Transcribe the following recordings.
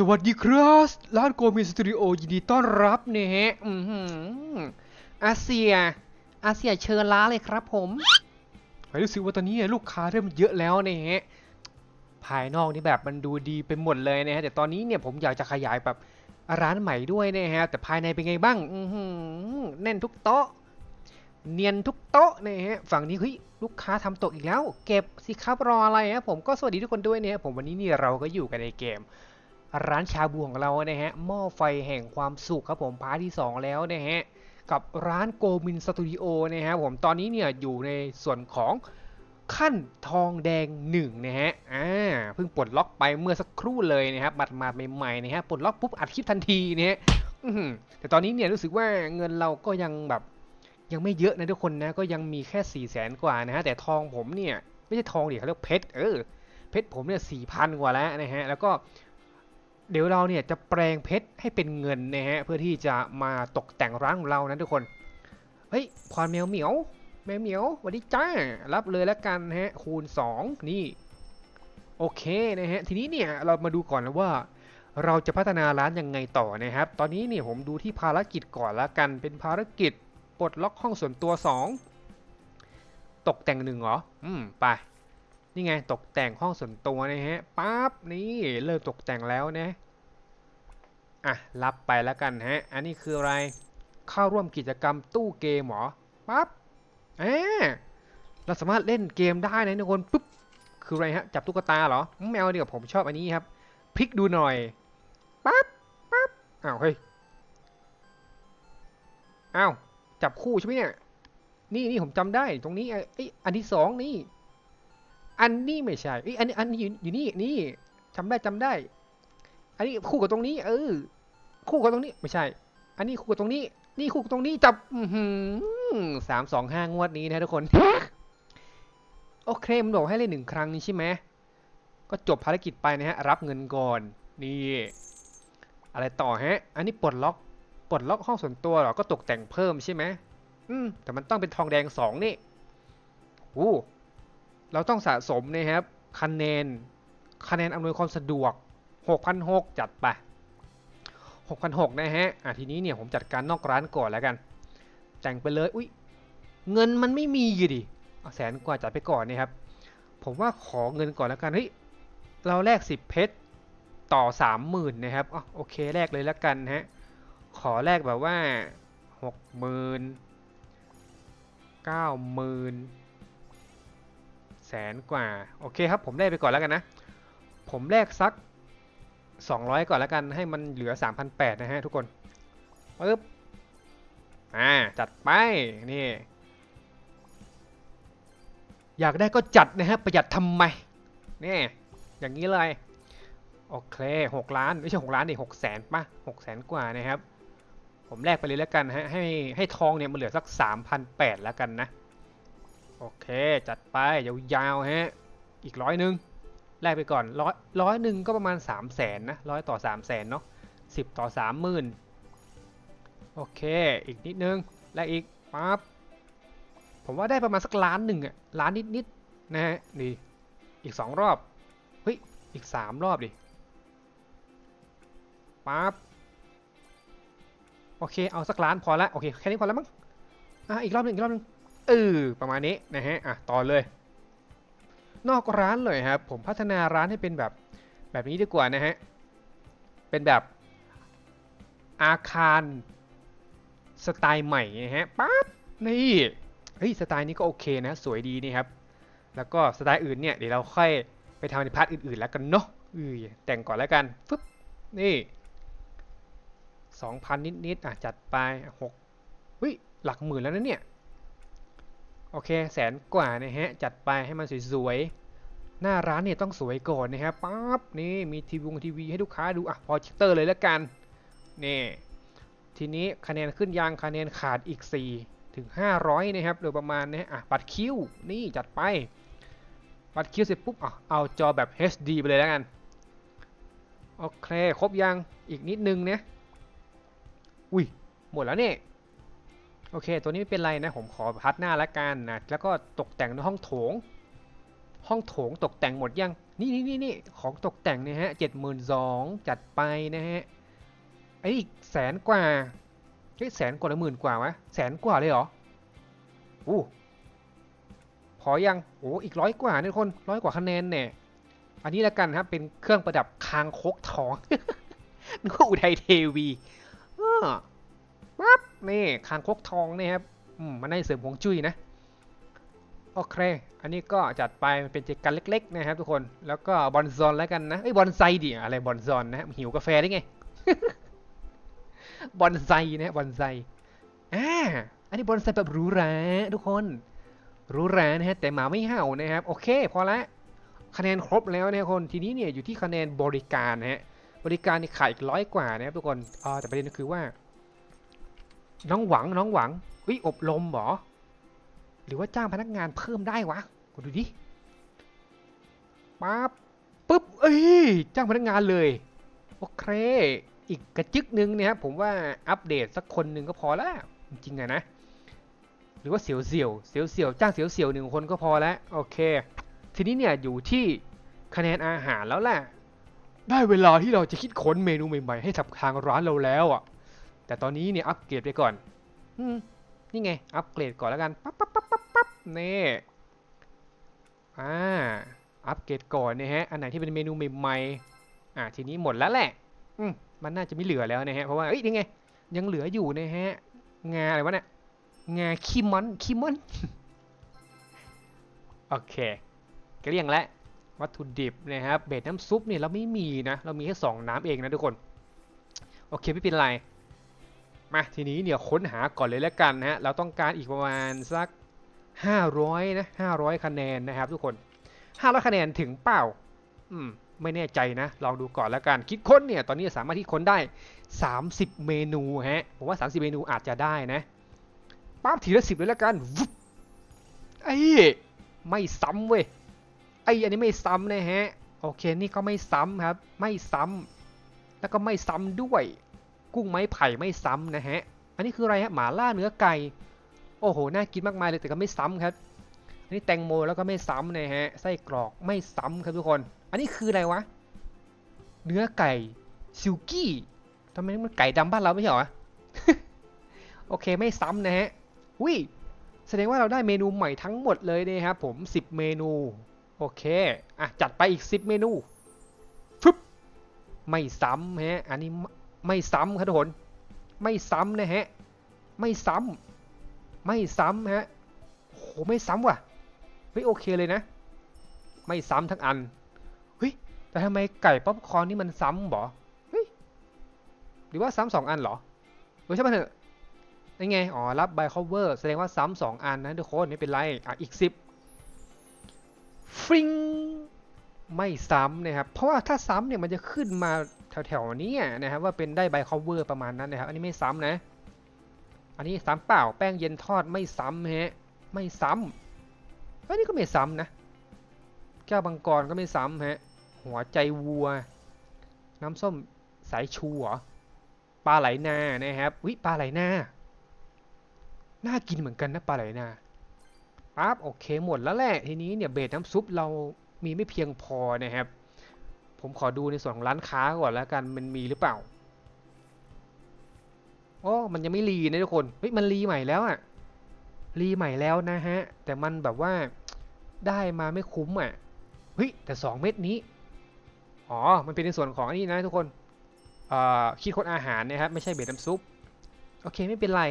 สวัสดีครับร้านโกมินสตูดิโอยินดีต้อนรับเนี่ยฮะ อือหือาเซีย อาเซียเชิญร้านเลยครับผมรู้สึกว่าตอนนี้ลูกค้าเริ่มเยอะแล้วเนี่ยฮะ ภายนอกนี่แบบมันดูดีไปหมดเลยนะฮะ แต่ตอนนี้เนี่ยผมอยากจะขยายแบบร้านใหม่ด้วยนะฮะ แต่ภายในเป็นไงบ้าง อือหือแน่นทุกโต๊ะ เนียนทุกโต๊ะนะฮะ ฝั่งนี้เฮ้ยลูกค้าทำตกอีกแล้ว เก็บสิครับรออะไรฮะ ผมก็สวัสดีทุกคนด้วยเนี่ยผมวันนี้นี่เราก็อยู่กันในเกม ร้านชาบูของเรานะฮะหม้อไฟแห่งความสุขครับผมพาร์ทที่ 2 แล้วนะฮะกับร้านโกมินสตูดิโอนะฮะผมตอนนี้เนี่ยอยู่ในส่วนของขั้นทองแดง1นะฮะอ่าเพิ่งปลดล็อกไปเมื่อสักครู่เลยนะครับบัตรมาใหม่ๆนะฮะปลดล็อกปุ๊บอัดคลิปทันทีนะฮะแต่ตอนนี้เนี่ยรู้สึกว่าเงินเราก็ยังแบบยังไม่เยอะนะทุกคนนะก็ยังมีแค่4ี่แสนกว่านะฮะแต่ทองผมเนี่ยไม่ใช่ทองดิเขาเรียกเพชรเออเพชรผมเนี่ยสี่พันกว่าแล้วนะฮะแล้วก็ เดี๋ยวเราเนี่ยจะแปลงเพชรให้เป็นเงินนะฮะเพื่อที่จะมาตกแต่งร้านของเรานะทุกคน เฮ้ยควานแมวเหมียวแมวเหมียวสวัสดีจ้ารับเลยแล้วกันนะฮะคูณ 2 นี่ โอเคนะฮะทีนี้เนี่ยเรามาดูก่อนนะว่า เราจะพัฒนาร้านยังไงต่อนะครับ ตอนนี้เนี่ยผมดูที่ภารกิจก่อนละกันเป็นภารกิจปลดล็อกห้องส่วนตัว 2 ตกแต่งหนึ่งเหรออืมไปนี่ไงตกแต่งห้องส่วนตัวนะฮะปั๊บนี่เริ่มตกแต่งแล้วนะ อะรับไปแล้วกันฮะ อันนี้คืออะไร เข้าร่วมกิจกรรมตู้เกมเหรอปั๊บอ่าเราสามารถเล่นเกมได้นะทุกคนปุ๊บคืออะไรฮะ จับตุ๊กตาเหรออืมไม่เดีกว่าผมชอบอันนี้ครับพลิกดูหน่อยปั๊บปั๊บอ้าวเฮ้ยอ้าวจับคู่ใช่ไหมเนี่ยนี่นี่ผมจำได้ตรงนี้ไอ้อันที่สองนี่ อันนี้ไม่ใช่เอ้อันนี้อันนี้อยู่อยู่นี่นี่จำได้จำได้ อันนี้คู่กับตรงนี้ เออ คู่กับตรงนี้ไม่ใช่ อันนี้คู่กับตรงนี้ นี่คู่กับตรงนี้จับสามสองห้างวดนี้นะทุกคน โอเคมันบอกให้เล่นหนึ่งครั้งนี้ใช่ไหมก็จบภารกิจไปนะฮะ รับเงินก่อน นี่ อะไรต่อฮะ อันนี้ปลดล็อกปลดล็อกห้องส่วนตัวหรอ ก็ตกแต่งเพิ่มใช่ไหมอืม แต่มันต้องเป็นทองแดงสองนี่อู้เราต้องสะสมนะครับ คะแนน คะแนนอำนวยความสะดวก 6,600 จัดไป 6,600นะฮะ อะทีนี้เนี่ยผมจัดการนอกร้านก่อนแล้วกัน แต่งไปเลย อุ้ยเงินมันไม่มีอยู่ดิเอาแสนกว่าจัดไปก่อนนะครับ ผมว่าขอเงินก่อนแล้วกัน เฮ้ย เราแลก 10 เพชรต่อ 30,000นะครับอ๋อโอเคแลกเลยแล้วกันฮะ ขอแลกแบบว่า 60,000 90,000แสนกว่า โอเคครับ ผมได้ไปก่อนแล้วกันนะ ผมแลกสัก 200 ก่อนแล้วกันให้มันเหลือ 3,800 นะฮะทุกคนปึ๊บอ่าจัดไป นี่ อยากได้ก็จัดนะฮะ ประหยัดทำไม นี่ อย่างนี้เลย โอเค6ล้าน ไม่ใช่6ล้านดิ6แสนป่ะ6แสนกว่านะครับ ผมแลกไปเลยแล้วกันฮะ ให้ให้ทองเนี่ยมันเหลือสัก3,800แล้วกันนะ โอเค จัดไปยาวๆฮะ อีกร้อยหนึ่ง แลกไปก่อนร้อยร้อยหนึ่งก็ประมาณ 3 0 0แสนนะร้อยต่อ 3 0 0แสนเนาะสิบต่อสามหมื่นโอเค อีกนิดนึง แลกอีกปั๊บผมว่าได้ประมาณสักล้านหนึ่งอะล้านนิดๆนะฮะนี่อีกสองรอบ เฮ้ย อีกสามรอบดิปั๊บโอเค เอาสักล้านพอละโอเค แค่นี้พอแล้วมั้งอะอีกรอบหนึ่งอีกรอบหนึ่งเออประมาณนี้นะฮะอะต่อเลย นอกร้านเลยครับ ผมพัฒนาร้านให้เป็นแบบแบบนี้ดีกว่านะฮะ เป็นแบบอาคารสไตล์ใหม่นะฮะปั๊บนี่เฮ้ยสไตล์นี้ก็โอเคนะ สวยดีนี่ครับ แล้วก็สไตล์อื่นเนี่ยเดี๋ยวเราค่อยไปทำในพาร์ทอื่นๆแล้วกันเนาะอือแต่งก่อนแล้วกันฟึบนี่สองพันนิดๆอะจัดไปหกเฮ้ยหลักหมื่นแล้วนะเนี่ย โอเคแสนกว่านะฮะจัดไปให้มันสวยๆหน้าร้านเนี่ยต้องสวยก่อนนะฮะปั๊บนี่มีทีวีทีวีให้ลูกค้าดูอะพอจิกเตอร์เลยแล้วกันนี่ทีนี้คะแนนขึ้นยังคะแนนขาดอีก 4 ถึง 500 นะครับโดยประมาณนะอะบัตรคิวนี่จัดไปบัตรคิวเสร็จปุ๊บอะเอาจอแบบ HD ไปเลยแล้วกันโอเคครบยังอีกนิดนึงเนี่ยอุ้ยหมดแล้วเนี่ย โอเค ตัวนี้ไม่เป็นไรนะ ผมขอพัดหน้าละกันนะ แล้วก็ตกแต่งในห้องโถง ห้องโถงตกแต่งหมดยัง นี่นี่นี่นี่ของตกแต่งนะฮะเจ็ดหมื่นสองจัดไปนะฮะ ไอ้อีกแสนกว่าเฮ้ยแสนกว่าหรือหมื่นกว่าวะแสนกว่าเลยเหรออู้พอยัง โอ้อีกร้อยกว่าเนี่ยทุกคนร้อยกว่าคะแนนเนี่ยอันนี้ละกันครับเป็นเครื่องประดับคางคกทองนึกว่าอุทัยเทวีอ้อปั๊บ นี่คางคกทองเนี่ยครับอืมมันได้เสริมฮวงจุ้ยนะโอเค อันนี้ก็จัดไปมันเป็นเจกันเล็ก ๆ นะครับทุกคน แล้วก็บอนซอนแล้วกันนะไอ้ยบอนไซดิอะไรบอนซอนนะหิวกาแฟได้ไง บอนไซนะบอนไซอ่าอันนี้บอนไซแบบหรูหราทุกคนหรูหรานะฮะแต่หมาไม่เห่านะครับ โอเคพอละคะแนนครบแล้วนะครับคนทีนี้เนี่ยอยู่ที่คะแนนบริการนะฮะบริการนี่ขายอีกร้อยกว่านะครับทุกคนอ่าแต่ประเด็นก็คือว่า น้องหวังน้องหวังวิอบรมหรอ หรือว่าจ้างพนักงานเพิ่มได้วะกดดูดิปั๊บปุ๊บเอ้ยจ้างพนักงานเลยโอเคอีกกระจึกหนึ่งเนี่ยครับผมว่าอัปเดตสักคนหนึ่งก็พอแล้ว จริงๆอะนะ หรือว่าเสียวเสียวเสียวเสียวจ้างเสียวเสียวหนึ่งคนก็พอแล้วโอเค ทีนี้เนี่ยอยู่ที่คะแนนอาหารแล้วแหละได้เวลาที่เราจะคิดค้นเมนูใหม่ๆให้กับทางร้านเราแล้วอะ แต่ตอนนี้เนี่ยอัปเกรดไปก่อนอืมนี่ไง อัปเกรดก่อนแล้วกัน ปั๊บปั๊บปั๊บปั๊บปั๊บนี่อ่า อัปเกรดก่อนนะฮะ อันไหนที่เป็นเมนูใหม่ๆ อ่า ทีนี้หมดแล้วแหละ อืม มันน่าจะไม่เหลือแล้วนะฮะ เพราะว่า เอ้ย นี่ไง ยังเหลืออยู่นะฮะ งาอะไรวะเนี่ย งาคิมอนคิมอน โอเคเกลี้ยงแล้ววัตถุดิบนะครับ เบสน้ำซุปเนี่ยเราไม่มีนะ เรามีแค่สองน้ำเองนะทุกคน โอเคไม่เป็นไร มาทีนี้เดี๋ยวค้นหาก่อนเลยแล้วกันนะฮะเราต้องการอีกประมาณสัก 500นะ500 คะแนนนะครับทุกคน 500 คะแนนถึงเปล่าอืมไม่แน่ใจนะ ลองดูก่อนแล้วกัน คิดค้นเนี่ย ตอนนี้สามารถที่ค้นได้ 30 เมนูฮะ ผมว่า 30 เมนูอาจจะได้นะปั๊บทีละสิบเลยแล้วกันไอ้ไม่ซ้ำเว้ย ไอ้อันนี้ไม่ซ้ำนะฮะ โอเค นี่ก็ไม่ซ้ำครับ ไม่ซ้ำ แล้วก็ไม่ซ้ำด้วย กุ้งไม้ไผ่ไม่ซ้ำนะฮะ อันนี้คืออะไรฮะหมาล่าเนื้อไก่ โอ้โห น่ากินมากมายเลยแต่ก็ไม่ซ้ำครับ อันนี้แตงโมแล้วก็ไม่ซ้ำนะฮะ ไส้กรอกไม่ซ้ำครับทุกคน อันนี้คืออะไรวะ เนื้อไก่ซิลกี้ทำไมมันไก่ดำบ้านเราไม่ใช่หรอ โอเคไม่ซ้ำนะฮะวิแสดงว่าเราได้เมนูใหม่ทั้งหมดเลยนะครับผม 10 เมนู โอเค อะ จัดไปอีก 10 เมนูฟึบไม่ซ้ำฮะ อันนี้ ไม่ซ้ำครับทุกคน ไม่ซ้ำนะฮะ ไม่ซ้ำไม่ซ้ำฮะโหไม่ซ้ำว่ะ เฮ้ยโอเคเลยนะ ไม่ซ้ำทั้งอัน เฮ้ย แต่ทำไมไก่ป๊อปคอร์นนี่มันซ้ำบอเฮ้ย หรือว่าซ้ำสองอันเหรอเฮ้ยใช่ไหมเถอะนี่ไง อ๋อ รับ by cover แสดงว่าซ้ำสองอันนะทุกคนไม่เป็นไร อะ อีกสิบฟริงไม่ซ้ำนะครับ เพราะว่าถ้าซ้ำเนี่ยมันจะขึ้นมา แถวๆนี้นะครับว่าเป็นได้ by cover ประมาณนั้นนะครับอันนี้ไม่ซ้ำนะ อันนี้ซ้ำเปล่าแป้งเย็นทอดไม่ซ้ำฮะไม่ซ้ำอันนี้ก็ไม่ซ้ำนะแก้วบังกรก็ไม่ซ้ำฮะหัวใจวัว น้ำส้มสายชูเหรอปลาไหลนานะครับวิปลาไหลนาน่ากินเหมือนกันนะปลาไหลนาปั๊บโอเคหมดแล้วแหละทีนี้เนี่ยเบสน้ำซุปเรามีไม่เพียงพอนะครับ ผมขอดูในส่วนของร้านค้าก่อนแล้วกันมันมีหรือเปล่าโอ้มันยังไม่รีนะทุกคนเฮ้ยมันรีใหม่แล้วอะรีใหม่แล้วนะฮะ แต่มันแบบว่าได้มาไม่คุ้มอะเฮ้ยแต่ 2 เม็ดนี้อ๋อ มันเป็นในส่วนของอันนี้นะทุกคนเอ่อคิดคนอาหารนะครับไม่ใช่เบสน้ำซุป โอเคไม่เป็นไร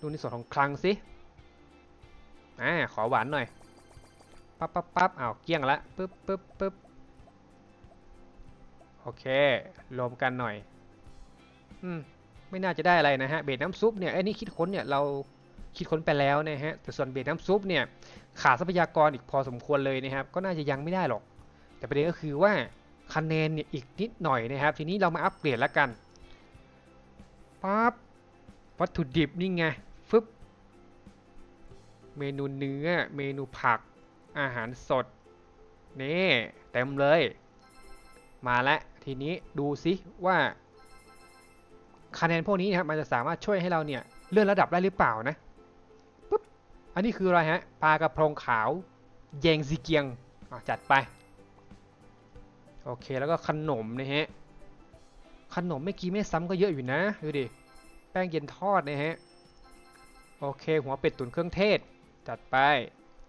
ดูในส่วนของคลังสิอ่าขอหวานหน่อย ปั๊บปั๊บปั๊บอ้าวเกี้ยงละปึ๊บปึ๊บปึ๊บ โอเค รวมกันหน่อย อืม ไม่น่าจะได้อะไรนะฮะ เบสน้ำซุปเนี่ยไอ้นี่คิดค้นเนี่ยเราคิดค้นไปแล้วนะฮะ แต่ส่วนเบสน้ำซุปเนี่ยขาดทรัพยากรอีกพอสมควรเลยนะครับ ก็น่าจะยังไม่ได้หรอก แต่ประเด็นก็คือว่าคะแนนเนี่ยอีกนิดหน่อยนะครับ ทีนี้เรามาอัปเกรดแล้วกันปั๊บวัตถุดิบนี่ไงฟึบเมนูเนื้อ เมนูผัก อาหารสด นี่ เต็มเลย มาแล้ว ทีนี้ดูซิว่าคะแนนพวกนี้นะครับมันจะสามารถช่วยให้เราเนี่ยเลื่อนระดับได้หรือเปล่านะปุ๊บอันนี้คืออะไรฮะปลากระพงขาวแยงซีเกียงจัดไปโอเคแล้วก็ขนมนะฮะขนมเมื่อกี้ไม่ซ้ำก็เยอะอยู่นะดูดิแป้งเย็นทอดนะฮะโอเค หัวเป็ดตุ๋นเครื่องเทศจัดไป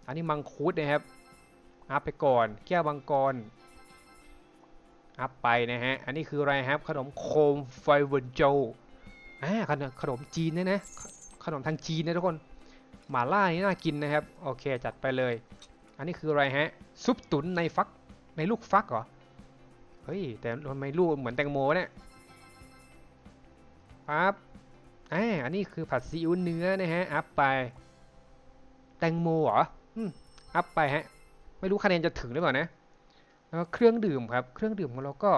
อันนี้มังคุดนะครับอัพไปก่อน แก้วมังกร อัพไปนะฮะ อันนี้คืออะไรครับ ขนมโคมไฟเวนโจอ่าขนมขนมจีนนะนะ ขนมทางจีนนะทุกคน หม่าล่านี่น่ากินนะครับ โอเคจัดไปเลย อันนี้คืออะไรฮะ ซุปตุ๋นในฟัก ในลูกฟักเหรอ เฮ้ย แต่ทำไมลูกเหมือนแตงโมเนี่ยปั๊บอ่าอันนี้คือผัดซีอิ๊วเนื้อนะฮะ อัพไป แตงโมเหรอ อืม อัพไปฮะ ไม่รู้คะแนนจะถึงหรือเปล่านะ แล้วก็เครื่องดื่มครับ เครื่องดื่มของเราก็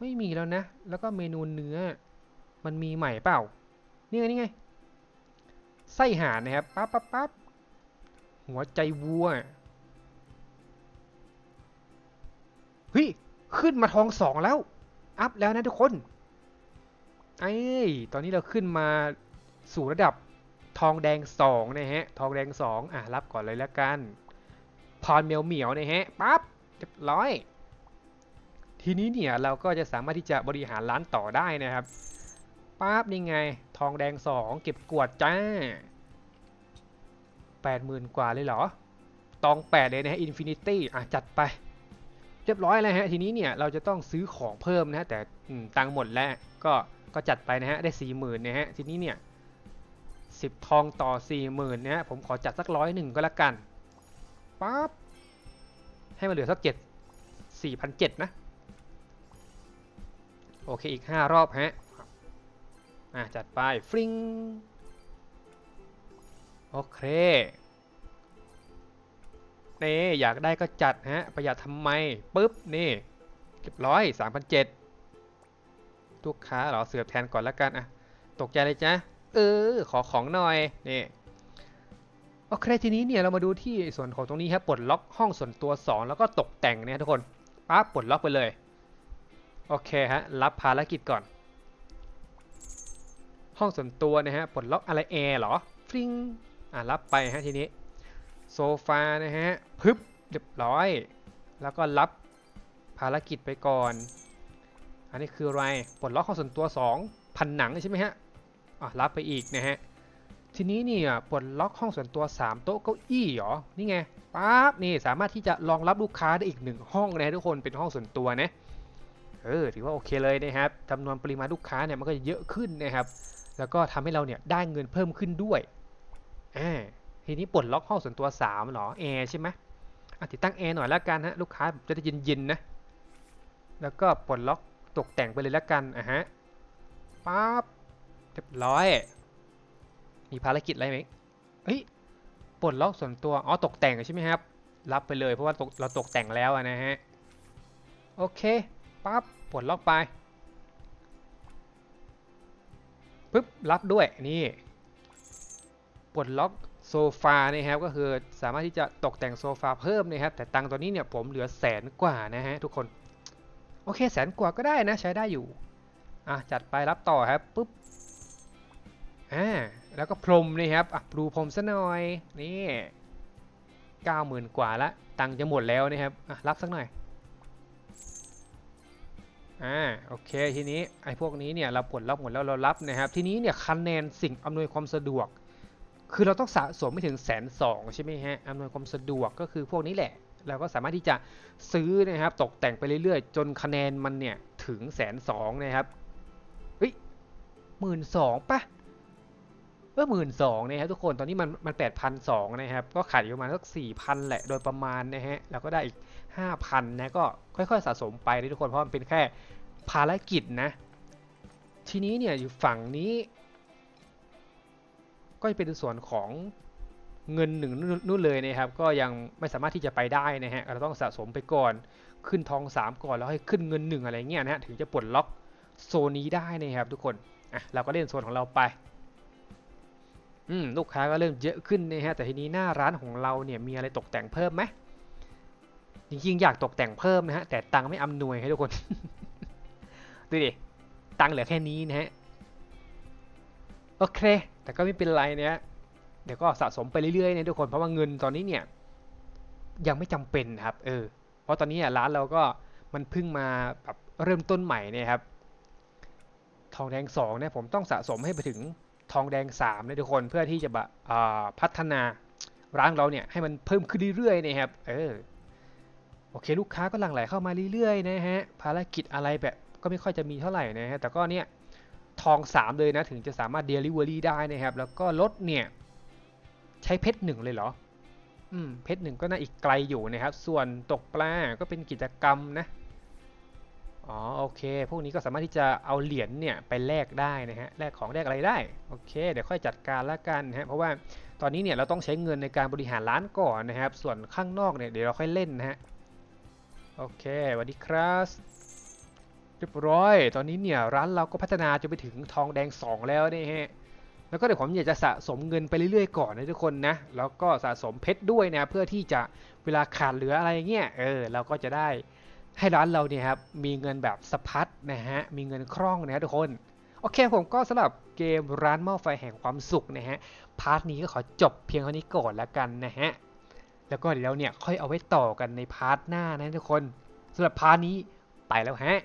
ไม่มีแล้วนะ แล้วก็เมนูเนื้อ มันมีใหม่เปล่า นี่ไงนี่ไง ไส้ห่านนะครับ ปั๊บปั๊บปั๊บหัวใจวัว เฮ้ย ขึ้นมาทองสองแล้ว อัพแล้วนะทุกคน ไอ้ตอนนี้เราขึ้นมาสู่ระดับทองแดงสองนะฮะ ทองแดงสองอะ รับก่อนเลยแล้วกัน พรเมียวเหมียวนะฮะ ปั๊บ รียบร้อย ทีนี้เนี่ยเราก็จะสามารถที่จะบริหารร้านต่อได้นะครับปั๊บนี่ไง ทองแดงสองเก็บกวดจ้าแปดหมื่นกว่าเลยเหรอ ตองแปดเลยนะฮะอินฟินิตี้อะจัดไป เรียบร้อยแล้วฮะ ทีนี้เนี่ยเราจะต้องซื้อของเพิ่มนะฮะ แต่ตังหมดแล้วก็ก็จัดไปนะฮะ ได้สี่หมื่นนะฮะ ทีนี้เนี่ยสิบทองต่อสี่หมื่นนะฮะ ผมขอจัดสักร้อยหนึ่งก็แล้วกันปั๊บ ให้มันเหลือสักเจ็ดสี่พันเจ็ดนะ โอเค อีกห้ารอบฮะ อะ จัดไป ฟริงโอเคนี่อยากได้ก็จัดฮะ ประหยัดทำไมปุ๊บ นี่เรียบร้อย3 0 0ลูกค้าเหรอเสือบแทนก่อนแล้วกันอะ ตกใจเลยจ้ะเออ ขอของหน่อย นี่ โอเคทีนี้เนี่ยเรามาดูที่ส่วนของตรงนี้ครับปลดล็อกห้องส่วนตัว 2 แล้วก็ตกแต่งเนี่ยทุกคนปั๊บปลดล็อกไปเลย โอเคฮะรับภารกิจก่อน ห้องส่วนตัวนะฮะปลดล็อกอะไรแอร์เหรอฟริงอะรับไปฮะทีนี้โซฟานะฮะพึบเรียบร้อย แล้วก็รับภารกิจไปก่อน อันนี้คืออะไรปลดล็อกห้องส่วนตัว 2 พันหนังใช่ไหมฮะอะรับไปอีกนะฮะ ทีนี้เนี่ยปลดล็อกห้องส่วนตัว 3 โต๊ะเก้าอี้เหรอ นี่ไงปั๊บนี่สามารถที่จะรองรับลูกค้าได้อีกหนึ่งห้องนะทุกคนเป็นห้องส่วนตัวนะเออถือว่าโอเคเลยนะครับจำนวนปริมาณลูกค้าเนี่ยมันก็จะเยอะขึ้นนะครับ แล้วก็ทำให้เราเนี่ยได้เงินเพิ่มขึ้นด้วยอ่าทีนี้ปลดล็อกห้องส่วนตัว3เหรอแอร์ใช่ไหมอะติดตั้งแอร์หน่อยแล้วกันฮะลูกค้าจะได้เย็นๆนะแล้วก็ปลดล็อกตกแต่งไปเลยแล้วกันอะฮะปั๊บเรียบร้อย มีภารกิจอะไรไหมเฮ้ยปลดล็อกส่วนตัวอ๋อตกแต่งใช่ไหมครับ รับไปเลยเพราะว่าเราตกแต่งแล้วนะฮะ โอเคปั๊บปลดล็อกไปปึ๊บรับด้วยนี่ปลดล็อกโซฟานะครับก็คือสามารถที่จะตกแต่งโซฟาเพิ่มนะครับ แต่ตังค์ตัวนี้เนี่ยผมเหลือแสนกว่านะฮะทุกคน โอเคแสนกว่าก็ได้นะใช้ได้อยู่ อะจัดไปรับต่อครับปุ๊บอ่า แล้วก็พรมนี่ครับอะปรูพรมซะหน่อยนี่เก้าหมื่นกว่าละตังจะหมดแล้วนะครับอะรับสักหน่อยอ่าโอเคทีนี้ไอ้พวกนี้เนี่ยเราปลดล็อกหมดแล้วเรารับนะครับ ทีนี้เนี่ยคะแนนสิ่งอำนวยความสะดวก คือเราต้องสะสมไม่ถึงแสนสองใช่ไหมฮะอำนวยความสะดวกก็คือพวกนี้แหละเราก็สามารถที่จะซื้อนะครับตกแต่งไปเรื่อยๆ จนคะแนนมันเนี่ยถึงแสนสองนะครับเฮ้ยหมื่นสองปะ เออหมื่นสองนะครับทุกคนตอนนี้มันมันแปดพันสองนะครับ ก็ขาดอยู่ประมาณสักสี่พันแหละโดยประมาณนะฮะแล้วก็ได้อีกห้าพันนะก็ค่อยๆสะสมไปนะทุกคนเพราะมันเป็นแค่ภารกิจนะ ทีนี้เนี่ยอยู่ฝั่งนี้ ก็จะเป็นส่วนของเงินหนึ่งนู่นเลยนะครับ ก็ยังไม่สามารถที่จะไปได้นะฮะเราต้องสะสมไปก่อนขึ้นทอง 3 ก่อนแล้วให้ขึ้นเงินหนึ่งอะไรเงี้ยนะฮะถึงจะปลดล็อกโซนนี้ได้นะครับทุกคนอะเราก็เล่นโซนของเราไป อืมลูกค้าก็เริ่มเยอะขึ้นนะฮะแต่ทีนี้หน้าร้านของเราเนี่ยมีอะไรตกแต่งเพิ่มไหมจริงๆอยากตกแต่งเพิ่มนะฮะแต่ตังค์ไม่อำนวยให้ทุกคน ดูดิตังค์เหลือแค่นี้นะฮะโอเค แต่ก็ไม่เป็นไรเนี่ยเดี๋ยวก็สะสมไปเรื่อยๆนี่ยทุกคนเพราะว่าเงินตอนนี้เนี่ย ยังไม่จำเป็นครับ เออ เพราะตอนนี้ร้านเราก็มันเพิ่งมาแบบเริ่มต้นใหม่เนี่ยครับ ทองแดง2เนี่ยผมต้องสะสมให้ไปถึง ทองแดง3นะทุกคนเพื่อที่จะแบบพัฒนาร้านเราเนี่ยให้มันเพิ่มขึ้นเรื่อยๆนะครับเออโอเคลูกค้าก็หลั่งไหลเข้ามาเรื่อยๆนะฮะภารกิจอะไรแบบก็ไม่ค่อยจะมีเท่าไหร่นะฮะแต่ก็เนี่ยทอง 3 เลยนะถึงจะสามารถเดลิเวอรี่ได้นะครับแล้วก็รถเนี่ยใช้เพชรหนึ่งเลยเหรออืมเพชรหนึ่งก็น่าอีกไกลอยู่นะครับ ส่วนตกปลาก็เป็นกิจกรรมนะ อ๋อโอเค พวกนี้ก็สามารถที่จะเอาเหรียญเนี่ยไปแลกได้นะฮะแลกของแลกอะไรได้โอเค เดี๋ยวค่อยจัดการละกันนะฮะเพราะว่าตอนนี้เนี่ยเราต้องใช้เงินในการบริหารร้านก่อนนะครับ ส่วนข้างนอกเนี่ยเดี๋ยวเราค่อยเล่นนะฮะโอเคสวัสดีครับเรียบร้อย ตอนนี้เนี่ยร้านเราก็พัฒนาจนไปถึงทองแดง 2 แล้วนี่ฮะแล้วก็เดี๋ยวผมอยากจะสะสมเงินไปเรื่อยๆก่อนนะทุกคนนะแล้วก็สะสมเพชรด้วยนะเพื่อที่จะเวลาขาดเหลืออะไรเงี้ยเออเราก็จะได้ ให้ร้านเราเนี่ยครับมีเงินแบบสะพัดนะฮะมีเงินคล่องนะฮะทุกคนโอเคผมก็สำหรับเกมร้านหม้อไฟแห่งความสุขนะฮะพาร์ทนี้ก็ขอจบเพียงเท่านี้ก่อนละกันนะฮะแล้วก็เดี๋ยวเนี่ยค่อยเอาไว้ต่อกันในพาร์ทหน้านะทุกคนสำหรับพาร์ทนี้ไปแล้วฮะ